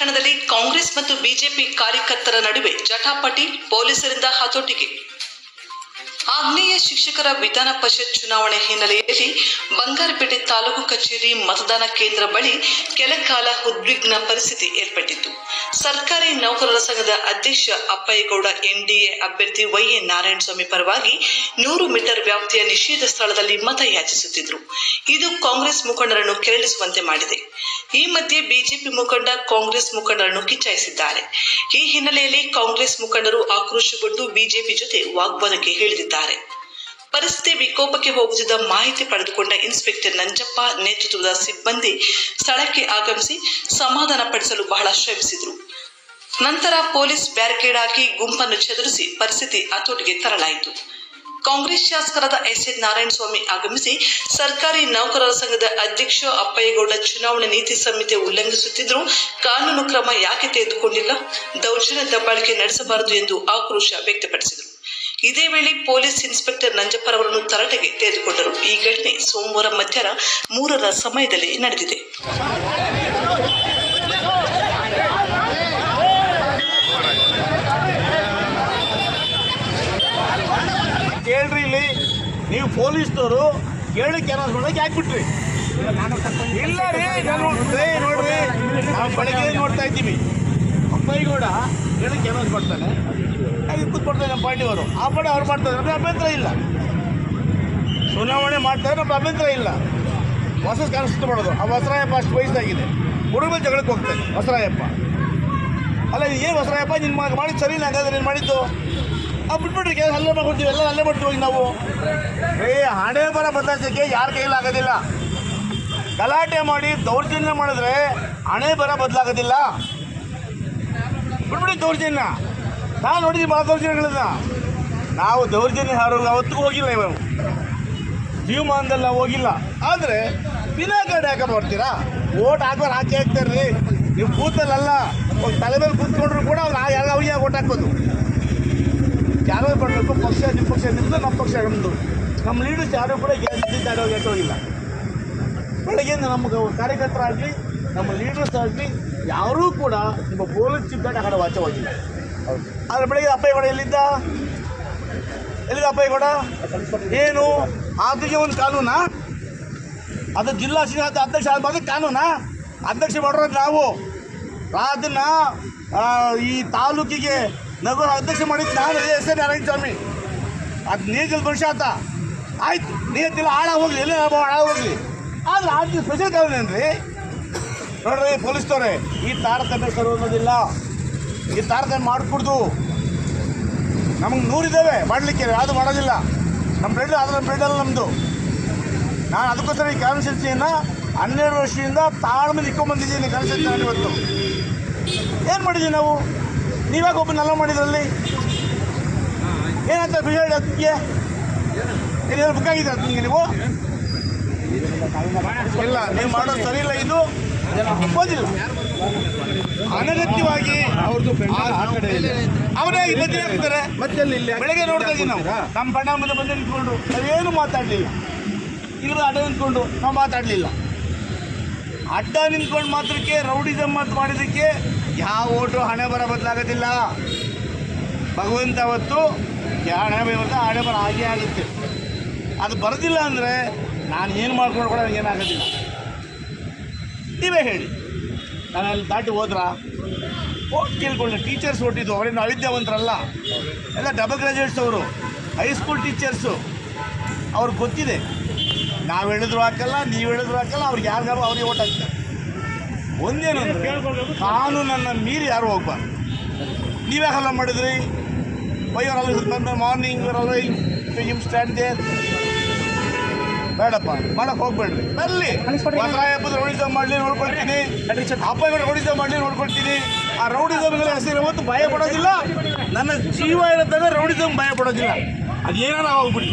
ಪಟ್ಟಣದಲ್ಲಿ ಕಾಂಗ್ರೆಸ್ ಮತ್ತು ಬಿಜೆಪಿ ಕಾರ್ಯಕರ್ತರ ನಡುವೆ ಜಟಾಪಟಿ ಪೊಲೀಸರಿಂದ ಹತೋಟಿಗೆ. ಆಗ್ನೇಯ ಶಿಕ್ಷಕರ ವಿಧಾನ ಪರಿಷತ್ ಚುನಾವಣೆ ಹಿನ್ನೆಲೆಯಲ್ಲಿ ಬಂಗಾರಪೇಟೆ ತಾಲೂಕು ಕಚೇರಿ ಮತದಾನ ಕೇಂದ್ರ ಬಳಿ ಕೆಲಕಾಲ ಉದ್ವಿಗ್ನ ಪರಿಸ್ಥಿತಿ ಏರ್ಪಟ್ಟಿತ್ತು. ಸರ್ಕಾರಿ ನೌಕರರ ಸಂಘದ ಅಧ್ಯಕ್ಷ ಅಪ್ಪಯ್ಯಗೌಡ, ಎನ್ಡಿಎ ಅಭ್ಯರ್ಥಿ ವೈಎ ನಾರಾಯಣಸ್ವಾಮಿ ಪರವಾಗಿ ನೂರು ಮೀಟರ್ ವ್ಯಾಪ್ತಿಯ ನಿಷೇಧ ಸ್ಥಳದಲ್ಲಿ ಮತ ಯಾಚಿಸುತ್ತಿದ್ದರು ಇದು ಕಾಂಗ್ರೆಸ್ ಮುಖಂಡರನ್ನು ಕೆರಳಿಸುವಂತೆ ಮಾಡಿದೆ. ಈ ಮಧ್ಯೆ ಬಿಜೆಪಿ ಮುಖಂಡ ಕಾಂಗ್ರೆಸ್ ಮುಖಂಡರನ್ನು ಕಿಚ್ಚಾಯಿಸಿದ್ದಾರೆ. ಈ ಹಿನ್ನೆಲೆಯಲ್ಲಿ ಕಾಂಗ್ರೆಸ್ ಮುಖಂಡರು ಆಕ್ರೋಶಗೊಂಡು ಬಿಜೆಪಿ ಜೊತೆ ವಾಗ್ವಾದಕ್ಕೆ ಇಳಿದಿದ್ದಾರೆ ಪರಿಸ್ಥಿತಿ ವಿಕೋಪಕ್ಕೆ ಹೋಗುತ್ತಿದ್ದ ಮಾಹಿತಿ ಪಡೆದುಕೊಂಡ ಇನ್ಸ್ಪೆಕ್ಟರ್ ನಂಜಪ್ಪ ನೇತೃತ್ವದ ಸಿಬ್ಬಂದಿ ಸ್ಥಳಕ್ಕೆ ಆಗಮಿಸಿ ಸಮಾಧಾನ ಪಡಿಸಲು ಬಹಳ ಶ್ರಮಿಸಿದರು. ನಂತರ ಪೊಲೀಸ್ ಬ್ಯಾರಿಕೇಡ್ ಹಾಕಿ ಗುಂಪನ್ನು ಚದುರಿಸಿ ಪರಿಸ್ಥಿತಿ ಹತೋಟಿಗೆ ತರಲಾಯಿತು. ಕಾಂಗ್ರೆಸ್ ಶಾಸಕರಾದ ಎಸ್ ಎನ್ ನಾರಾಯಣಸ್ವಾಮಿ ಆಗಮಿಸಿ ಸರ್ಕಾರಿ ನೌಕರರ ಸಂಘದ ಅಧ್ಯಕ್ಷ ಅಪ್ಪಯ್ಯಗೌಡ ಚುನಾವಣಾ ನೀತಿ ಸಂಹಿತೆ ಉಲ್ಲಂಘಿಸುತ್ತಿದ್ದರೂ ಕಾನೂನು ಕ್ರಮ ಯಾಕೆ ತೆಗೆದುಕೊಂಡಿಲ್ಲ? ದೌರ್ಜನ್ಯ ದಬ್ಬಾಳಿಕೆ ನಡೆಸಬಾರದು ಎಂದು ಆಕ್ರೋಶ ವ್ಯಕ್ತಪಡಿಸಿದರು. ಇದೇ ವೇಳೆ ಪೊಲೀಸ್ ಇನ್ಸ್ಪೆಕ್ಟರ್ ನಂಜಪ್ಪರವರನ್ನು ತರಾಟೆಗೆ ತೆಗೆದುಕೊಂಡರು. ಈ ಘಟನೆ ಸೋಮವಾರ ಮಧ್ಯಾಹ್ನ ಮೂರರ ಸಮಯದಲ್ಲಿ ನಡೆದಿದೆ. ಕೇಳ್ರಿ ಇಲ್ಲಿ. ನೀವು ಪೊಲೀಸ್ನವರು ಹೇಳಕ್ಕೆ ಏನಾದ್ರು ಯಾಕೆ ಹಾಕ್ಬಿಟ್ರಿ ಇಲ್ಲ ರೀ ನೋಡ್ರಿ. ನಾವು ಬೆಳಗ್ಗೆ ನೋಡ್ತಾ ಇದ್ದೀವಿ? ಅಪ್ಪೈಗೌಡ ಹೇಳಕ್ಕೆ ಏನಾದ್ರು ಮಾಡ್ತಾನೆ. ಕೂತ್ಕೊಡ್ತಾರೆ ನಮ್ಮ ಪಾರ್ಟಿಯವರು ಆ ಪಾರ್ಟಿ ಅವ್ರು ಮಾಡ್ತಾರೆ ನಮಗೆ ಅಭ್ಯಂತರ ಇಲ್ಲ. ಚುನಾವಣೆ ಮಾಡ್ತಾರೆ ನಮ್ಮ ಅಭ್ಯಂತರ ಇಲ್ಲ. ಹೊಸ ಕಾಣಿಸ್ತು ಮಾಡೋದು. ಆ ಹೊಸರಾಯಪ್ಪ ಅಷ್ಟು ವಯಸ್ಸಾಗಿದೆ. ಹುಡುಗ ಜಗಳಕ್ಕೆ ಹೋಗ್ತಾನೆ ಹೊಸರಾಯಪ್ಪ. ಅಲ್ಲ ಏನು ಹೊಸರಾಯಪ್ಪ? ನಿನ್ನ ಮಾಡಿದ್ದು ಸರಿ ಇಲ್ಲ, ಹಂಗಾದ್ರೆ ನೀನು ಮಾಡಿದ್ದು? ಬಿಟ್ಬಿಟ್ರಿ ಕೇಸ್ ಅಲ್ಲೇ ಮಾಡ್ಕೊಡ್ತೀವಿ ಎಲ್ಲ ಅಲ್ಲೇ ಮಾಡ್ತೀವಿ ನಾವು. ಏ, ಹಣೆ ಬರ ಬದಲಾಯಿಸೋಕ್ಕೆ ಯಾರ ಆಗೋದಿಲ್ಲ. ಗಲಾಟೆ ಮಾಡಿ ದೌರ್ಜನ್ಯ ಮಾಡಿದ್ರೆ ಹಣೆ ಬರ ಬದಲಾಗೋದಿಲ್ಲ. ಬಿಟ್ಬಿಡಿ ದೌರ್ಜನ್ಯ. ನಾನು ನೋಡಿದ್ದೀನಿ ಭಾಳ ದೌರ್ಜನ್ಯಗಳನ್ನ ನಾವು ದೌರ್ಜನ್ಯ ಹಾರೋ ಅವತ್ತಿಗೂ ಹೋಗಿಲ್ಲ ಇವರು. ಜೀವಮಾನದಲ್ಲಿ ನಾವು ಹೋಗಿಲ್ಲ. ಆದರೆ ವಿನಾಕಾರಣ ಯಾಕೆ ಮಾಡ್ತೀರಾ? ಓಟ್ ಹಾಕೋರು ಹಾಕಿ ಹಾಕ್ತಾರ್ರಿ ನೀವು ಕೂತಲ್ಲ ಒಂದು ತಲೆ ಮೇಲೆ ಕೂತ್ಕೊಂಡ್ರು ಕೂಡ ಅವ್ರು ಯಾರು ಅವ್ರಿಗೆ ಓಟ್ ಹಾಕೋದು ಯಾರೋ ಬರಬೇಕು ಪಕ್ಷ ನಿಮ್ಮ ಪಕ್ಷ ನಿಮ್ಮದು ನಮ್ಮ ಪಕ್ಷ ನಮ್ಮದು ನಮ್ಮ ಲೀಡರ್ಸ್ ಯಾರು ಕೂಡ ಯಾರೋ ಗೆಟ್ಟೋಗಿಲ್ಲ ಬೆಳಗ್ಗೆಯಿಂದ ನಮ್ಮ ಕಾರ್ಯಕರ್ತರಾಗಲಿ ನಮ್ಮ ಲೀಡರ್ಸ್ ಆಗಲಿ ಯಾರೂ ಕೂಡ ನಿಮ್ಮ ಪೊಲೀಸ್ ಚಿಪ್ಪಾಟ ಆ ಕಡೆ ವಾಚ ಹೋಗಿಲ್ಲ ಆದರೆ ಬೆಳಗ್ಗೆ ಅಪ್ಪಯ್ಯಗೌಡ ಎಲ್ಲಿದ್ದ? ಎಲ್ಲಿದ್ದ ಅಪ್ಪಯ್ಯಗೌಡ ಏನು? ಆದಿಗೆ ಒಂದು ಕಾನೂನಾ? ಅದು ಜಿಲ್ಲಾ ಶ್ರೀನಾಥ ಅಧ್ಯಕ್ಷ ಆಗ್ಬೋದು ಕಾನೂನಾ? ಅಧ್ಯಕ್ಷ ಮಾಡೋದು ನಾವು. ಅದನ್ನು ಈ ತಾಲೂಕಿಗೆ ನಗರ ಅಧ್ಯಕ್ಷ ಮಾಡಿದ್ದು ನಾನು, ಎಸ್. ಎ ನಾರಾಯಣ ಸ್ವಾಮಿ ಅದು ನೀಜಲ್ ಮನುಷ್ಯ ಅಂತ ಆಯ್ತು ನೀತಿಲ್ಲ ಹಾಳ ಹೋಗ್ಲಿ, ಎಲ್ಲೇ ಹಾಳ ಹೋಗ್ಲಿ. ಆದ್ರೆ ಆದ ಸ್ಪೆಷಲ್ ಕಾನೂನು ಏನ್ರಿ? ನೋಡ್ರಿ, ಪೊಲೀಸ್ನವ್ರೆ, ಈ ತಾರತಮ್ಯ ಸರಿ ಅನ್ನೋದಿಲ್ಲ ಈ ತಾರತಮ್ಯ ಮಾಡಿಕೊಡ್ದು. ನಮಗೆ ನೂರಿದ್ದಾವೆ, ಮಾಡಲಿಕ್ಕೆ ಯಾವುದು ಮಾಡೋದಿಲ್ಲ. ನಮ್ಮ ಬ್ರೆಡ್ ಆದರೆ ನಮ್ಮ ಬ್ರೆಡ್ ಅಲ್ಲ ನಮ್ಮದು ನಾನು ಅದಕ್ಕೋಸ್ಕರ ಈ ಕಾನ್ಸ್ಟಿಟ್ಯೂನ್ಸಿಯನ್ನು ಹನ್ನೆರಡು ವರ್ಷದಿಂದ ತಾಳ್ಮೆ ಇಕ್ಕೊಂಬಂದಿದ್ದೀನಿ ಕಾನ್ಸ್ಟಿಟ್ಯೂನ್ಸಿ ನಾನು ಇವತ್ತು ಏನು ಮಾಡಿದ್ದೀವಿ ನಾವು? ನೀವಾಗ ಒಬ್ಬನೆಲ್ಲ ಮಾಡಿದ್ರಲ್ಲಿ? ಏನಂತ ಬಿಹೇಳಿ ಅದಕ್ಕೆ? ಏನಾದ್ರು ಬುಕ್ ಆಗಿದೆ ನಿಮಗೆ ನೀವು? ಇಲ್ಲ ನೀವು ಮಾಡೋದು ಸರಿ ಇಲ್ಲ ಇದು. ಓದಿಲ್ಲ. ಅನಗತ್ಯವಾಗಿ ಅವರೇ ಇದ್ದಾರೆ ಹಾಕ್ತಾರೆ ಮತ್ತೆ ಇಲ್ಲಿ ಬೆಳಗ್ಗೆ ನೋಡ್ತಾ ಇದ್ದೀವಿ ನಾವು. ನಮ್ಮ ಬಣ್ಣ ಮುಂದೆ ಬಂದು ನಿಂತ್ಕೊಂಡು ನಾವೇನು ಮಾತಾಡಲಿಲ್ಲ. ಇವರು ಅಡ್ಡ ನಿಂತ್ಕೊಂಡು ನಾವು ಮಾತಾಡಲಿಲ್ಲ. ಅಡ್ಡ ನಿಂತ್ಕೊಂಡು ಮಾತ್ರಕ್ಕೆ ರೌಡಿಸಮ್ ಮಾತು ಮಾಡಿದ್ದಕ್ಕೆ ಯಾವ ಓಟು ಹಣೆ ಬರ ಬದಲಾಗೋದಿಲ್ಲ. ಭಗವಂತ ಅವತ್ತು ಹಣೆ ಬರ ಹಣೆ ಬರ ಹಾಗೆ ಆಗುತ್ತೆ. ಅದು ಬರೋದಿಲ್ಲ ಅಂದರೆ ನಾನು ಏನು ಮಾಡ್ಕೊಂಡು ಕೂಡ ಏನಾಗೋದಿಲ್ಲ. ನೀವೇ ಹೇಳಿ. ನಾನು ಅಲ್ಲಿ ದಾಟಿ ಹೋದ್ರ? ಓಟ್ ಕೇಳ್ಕೊಳ್ಳಿ ಟೀಚರ್ಸ್ ಓಟಿದ್ದು ಅವರೇನು ಅವಿದ್ಯಾವಂತರಲ್ಲ. ಎಲ್ಲ ಡಬಲ್ ಗ್ರಾಜುಯೇಟ್ಸ್ ಅವರು ಹೈಸ್ಕೂಲ್ ಟೀಚರ್ಸು ಅವ್ರಿಗೆ ಗೊತ್ತಿದೆ. ನಾವು ಹೇಳಿದ್ರು ಹಾಕಲ್ಲ, ನೀವು ಹೇಳಿದ್ರು ಹಾಕಲ್ಲ, ಅವ್ರಿಗೆ ಯಾರಿಗಾರು ಅವ್ರಿಗೆ ಓಟ್ ಹಾಕ್ತಾರೆ. ಒಂದೇನು ಅಂದರೆ ಕಾನೂನನ್ನು ಮೀರಿ ಯಾರು ಹೋಗ್ಬಾರ್ದು. ನೀವೇ ಹಲ್ಲ ಮಾಡಿದ್ರಿ ಬಂದ್ರೆ ಮಾರ್ನಿಂಗ್ ಹಿಮ್ ಸ್ಟ್ಯಾಂಡ್ ದೇರ್ ಬೇಡಪ್ಪ ಮಾಡಕ್ ಹೋಗ್ಬೇಡ್ರಿ. ಬರ್ಲಿ. ಹಬ್ಬದ ರೌಡಿಸಮ್ ಮಾಡ್ಲಿ ನೋಡ್ಕೊಳ್ತೀನಿ. ಹಬ್ಬಗಳು ರೌಡಿಸಮ್ ಮಾಡ್ಲಿ ನೋಡ್ಕೊಳ್ತೀನಿ. ಆ ರೌಡಿಸಮ್ಗಳ ಹೆಸರು ಇವತ್ತು ಭಯ ಪಡೋದಿಲ್ಲ. ನನ್ನ ಜೀವ ಇರುತ್ತಂದ್ರೆ ರೌಡಿಸಮ್ ಭಯ ಪಡೋದಿಲ್ಲ. ಅದೇನಾರ ಹೋಗ್ಬಿಡಿ